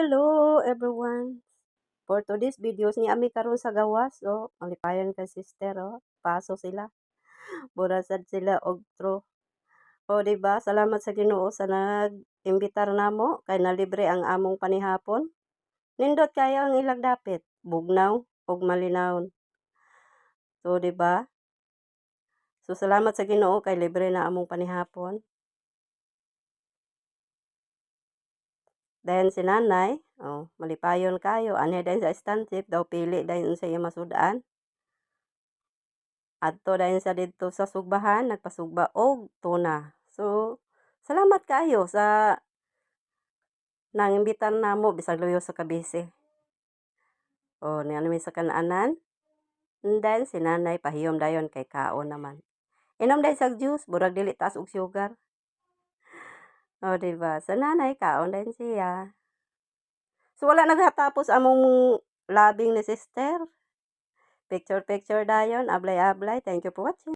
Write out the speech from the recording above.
hello everyone. For today's videos ni ami karon sa gawas oh, malipayon ka sister oh. Paso sila. Burasad sila og tro. O di ba? Salamat sa Ginoo sa nag-imbitar namo kay nalibre ang among panihapon. Nindot kayo ang ilang dapit, bugnaw ug malinawon. So di ba? So salamat sa Ginoo kay libre na among panihapon. Dayon si nanay, oh, malipayon kayo. Ani dayon sa stanship, daw pili dayon sa iya masudaan. Adto dayon sa didto sa sugbahan, nagpasugba og tuna. So, salamat kayo sa nangimbitan namo bisag luyo sa kabisi. Oh, ni ano sa kanaanan. And then si nanay pahiyom dayon kay kaon naman. Inom dayon sa juice, burag dili taas og sugar. Oh, di ba? Sa nanay kaon din siya. So wala naghatapos among labing ni sister. Picture picture dayon, ablay-ablay. Thank you for watching.